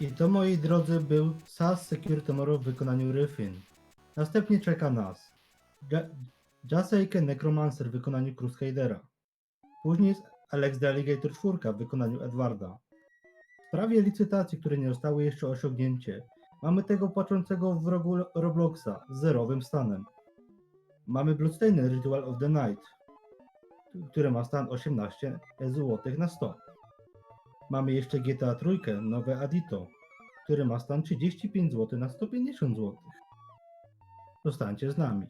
I to, moi drodzy, był SAS Secure Tomorrow w wykonaniu Ryfin. Następnie czeka nas Ja- Jasejke Necromancer w wykonaniu Crusadera. Później jest Alex the Alligator 4 w wykonaniu Edwarda. W sprawie licytacji, które nie zostały jeszcze osiągnięcie, mamy tego płaczącego w rogu Robloxa z zerowym stanem. Mamy Bloodstained Ritual of the Night, który ma stan 18 zł na 100. Mamy jeszcze GTA Trójkę, nowe Adito, który ma stan 35 zł na 150 zł. Zostańcie z nami.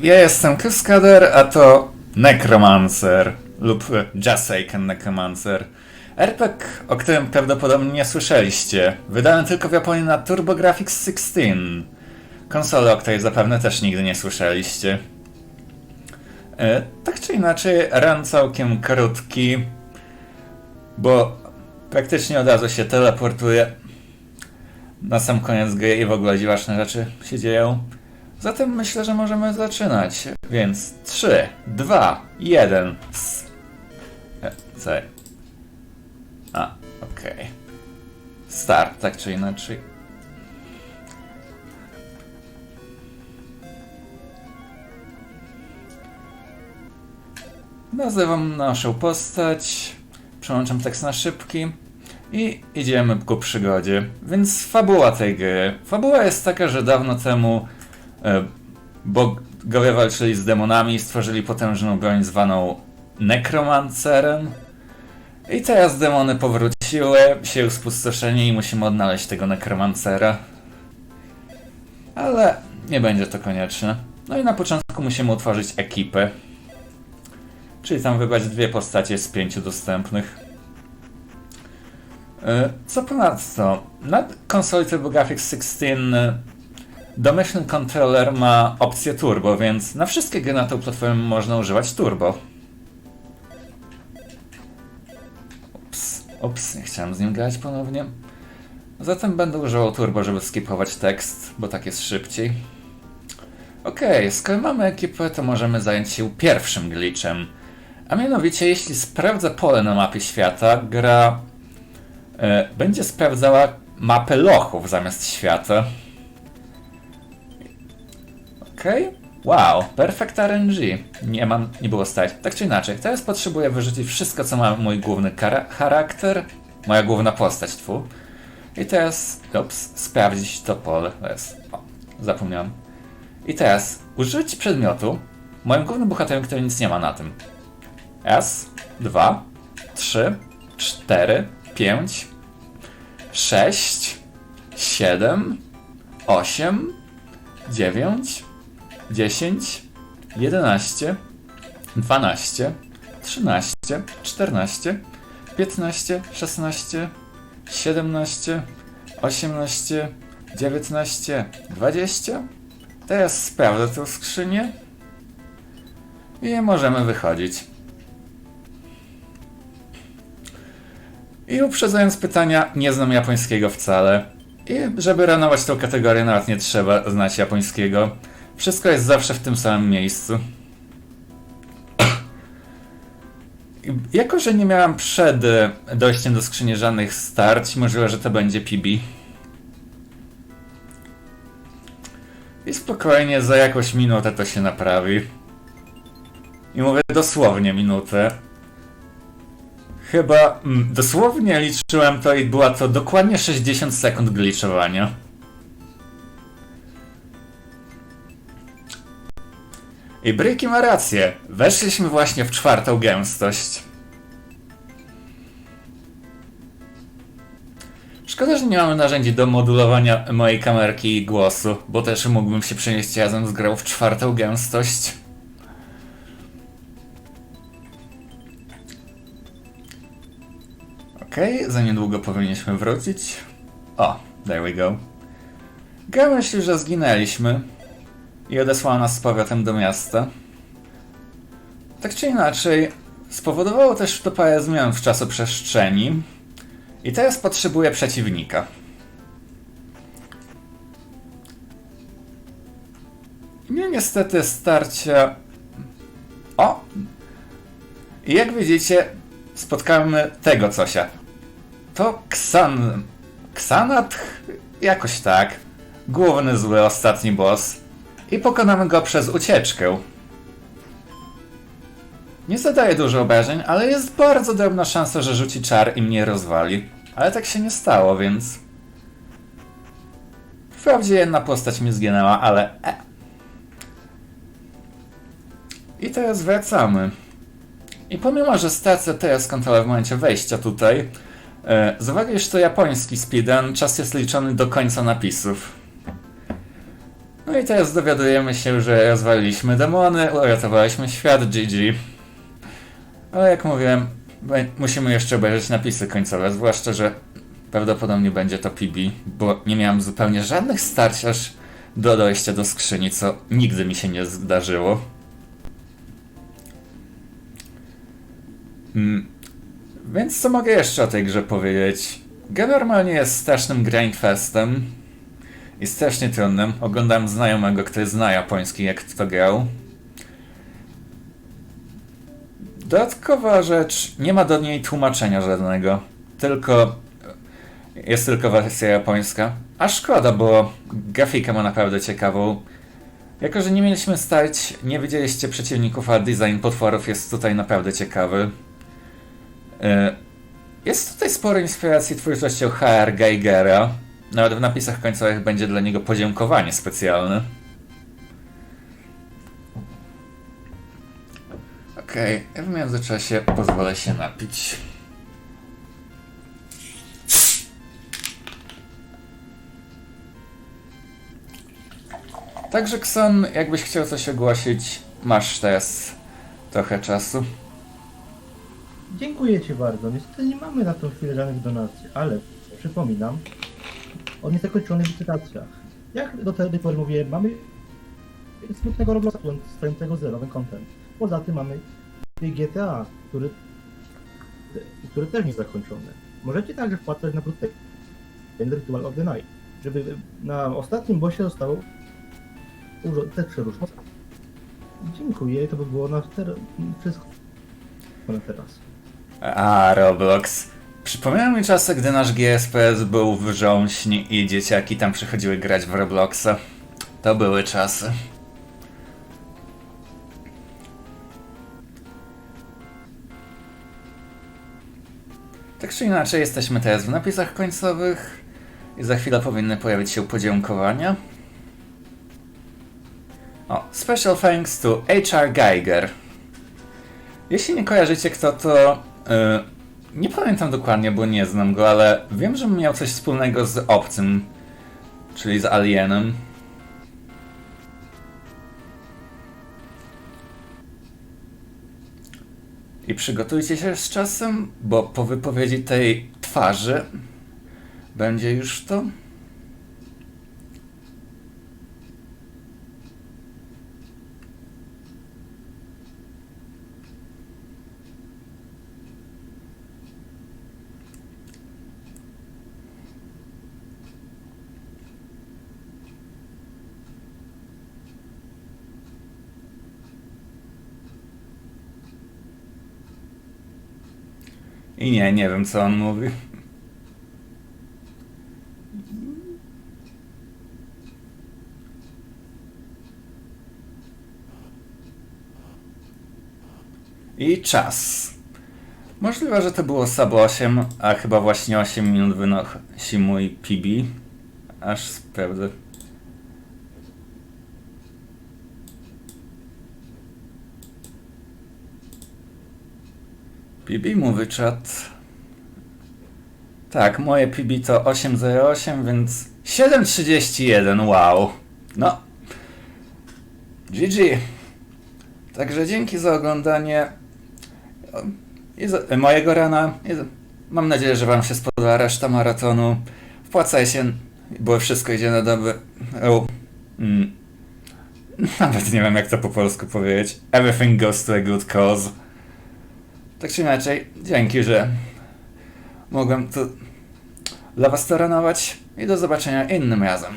Ja jestem Kaskader, a to Necromancer lub Jasaken Necromancer. RPG, o którym prawdopodobnie nie słyszeliście. Wydany tylko w Japonii na TurboGrafx 16. Konsolę, o której zapewne też nigdy nie słyszeliście. E, tak czy inaczej, run całkiem krótki, bo praktycznie od razu się teleportuje na sam koniec gry i w ogóle dziwaczne rzeczy się dzieją. Zatem myślę, że możemy zaczynać. Więc 3, 2, 1. S- e, co? A, okej. Start, tak czy inaczej. Nazywam naszą postać, przełączam tekst na szybki i idziemy ku przygodzie. Więc fabuła tej gry. Fabuła jest taka, że dawno temu bogowie walczyli z demonami i stworzyli potężną broń zwaną Necromancerem. I teraz demony powróciły, się spustoszeni i musimy odnaleźć tego Necromancera. Ale nie będzie to konieczne. No i na początku musimy utworzyć ekipę. Czyli tam wybrać dwie postacie z pięciu dostępnych. E, Co ponadto, na konsoli TurboGrafx 16 e, domyślny kontroler ma opcję turbo, więc na wszystkie gry na tą platformę można używać turbo. Ups, ups, nie chciałem z nim grać ponownie. Zatem będę używał turbo, żeby skipować tekst, bo tak jest szybciej. Okej, skoro mamy ekipę, to możemy zająć się pierwszym glitchem. A mianowicie, jeśli sprawdzę pole na mapie świata, gra e, będzie sprawdzała mapę lochów zamiast świata. Okej. Wow, perfect RNG. Nie mam, nie było stać. Tak czy inaczej, teraz potrzebuję wyrzucić wszystko, co ma mój główny charakter, moja główna postać, tfu. I teraz, ups, sprawdzić to pole. Jest. O, zapomniałem. I teraz użyć przedmiotu moim głównym bohaterem, który nic nie ma na tym. Raz, dwa, trzy, cztery, pięć, sześć, siedem, osiem, dziewięć, dziesięć, jedenaście, dwanaście, trzynaście, czternaście, piętnaście, szesnaście, siedemnaście, osiemnaście, dziewiętnaście, dwadzieścia. Teraz sprawdzę tę skrzynię i możemy wychodzić. I uprzedzając pytania, nie znam japońskiego wcale. I żeby ranować tą kategorię, nawet nie trzeba znać japońskiego. Wszystko jest zawsze w tym samym miejscu. Jako, że nie miałam przed e, dojściem do skrzyni żadnych starć, możliwe, że to będzie PB. I spokojnie, za jakąś minutę to się naprawi. I mówię dosłownie minutę. Chyba mm, dosłownie liczyłem to i była to dokładnie 60 sekund glitchowania. I Bryki ma rację. Weszliśmy właśnie w czwartą gęstość. Szkoda, że nie mamy narzędzi do modulowania mojej kamerki i głosu, bo też mógłbym się przenieść razem z grą w czwartą gęstość. Okej, za niedługo powinniśmy wrócić. O, there we go. Gra myśli, że zginęliśmy i odesłała nas z powrotem do miasta. Tak czy inaczej, spowodowało też to parę zmian w czasoprzestrzeni i teraz potrzebuję przeciwnika. Nie niestety starcia... O! I jak widzicie, spotkamy tego cosia. To Ksan... Ksanat? Jakoś tak. Główny zły ostatni boss. I pokonamy go przez ucieczkę. Nie zadaje dużo obrażeń, ale jest bardzo drobna szansa, że rzuci czar i mnie rozwali. Ale tak się nie stało, więc... Wprawdzie jedna postać mi zginęła, ale... E. I teraz wracamy. I pomimo, że stracę teraz kontrolę w momencie wejścia tutaj, e, z uwagi, że to japoński speedrun, czas jest liczony do końca napisów. No i teraz dowiadujemy się, że rozwaliliśmy demony, uratowaliśmy świat, GG. Ale jak mówiłem, musimy jeszcze obejrzeć napisy końcowe, zwłaszcza, że prawdopodobnie będzie to PB, bo nie miałem zupełnie żadnych starć aż do dojścia do skrzyni, co nigdy mi się nie zdarzyło. Mm. Więc co mogę jeszcze o tej grze powiedzieć? Gra normalnie jest strasznym grindfestem i strasznie trudnym. Oglądam znajomego, który zna japoński, jak to grał. Dodatkowa rzecz, nie ma do niej tłumaczenia żadnego. Tylko jest tylko wersja japońska. A szkoda, bo grafikę ma naprawdę ciekawą. Jako, że nie mieliśmy stać, nie widzieliście przeciwników, a design potworów jest tutaj naprawdę ciekawy. E, Jest tutaj sporo inspiracji twórczością HR Geigera. Nawet w napisach końcowych będzie dla niego podziękowanie specjalne. Okej, w międzyczasie pozwolę się napić. Także Kson, jakbyś chciał coś ogłosić, masz teraz trochę czasu. Dziękuję Ci bardzo. Niestety nie mamy na tą chwilę żadnych donacji, ale przypominam o niezakończonych licytacjach. Jak do tej pory mówiłem, mamy smutnego Robloxa stojącego zerowym content. Poza tym mamy GTA, który, który też nie jest zakończony. Możecie także wpłacać na krótkę Ritual of the Night, żeby na ostatnim bossie zostało te trzy różne. Dziękuję, to by było na ter- wszystko na teraz. A, Roblox. Przypomniał mi czasy, gdy nasz GSPS był wrząśni i dzieciaki tam przychodziły grać w Robloxa. To były czasy. Tak czy inaczej, jesteśmy teraz w napisach końcowych i za chwilę powinny pojawić się podziękowania. O, special thanks to HR Geiger. Jeśli nie kojarzycie kto to, y, nie pamiętam dokładnie, bo nie znam go, ale wiem, że miał coś wspólnego z obcym, czyli z Alienem. I przygotujcie się z czasem, bo po wypowiedzi tej twarzy będzie już to. I nie, nie wiem co on mówi. I czas. Możliwe, że to było sub 8, a chyba właśnie 8 minut wynosi mój PB. Aż sprawdzę. PB mówi czat. Tak, moje PB to 808, więc 731, wow. No. GG. Także dzięki za oglądanie za, e, mojego rana. Za, mam nadzieję, że Wam się spodobała reszta maratonu. Wpłacajcie, bo wszystko idzie na dobre. Mm, nawet nie wiem, jak to po polsku powiedzieć. Everything goes to a good cause. Tak czy inaczej, dzięki, że mogłem tu dla Was to ranować i do zobaczenia innym razem.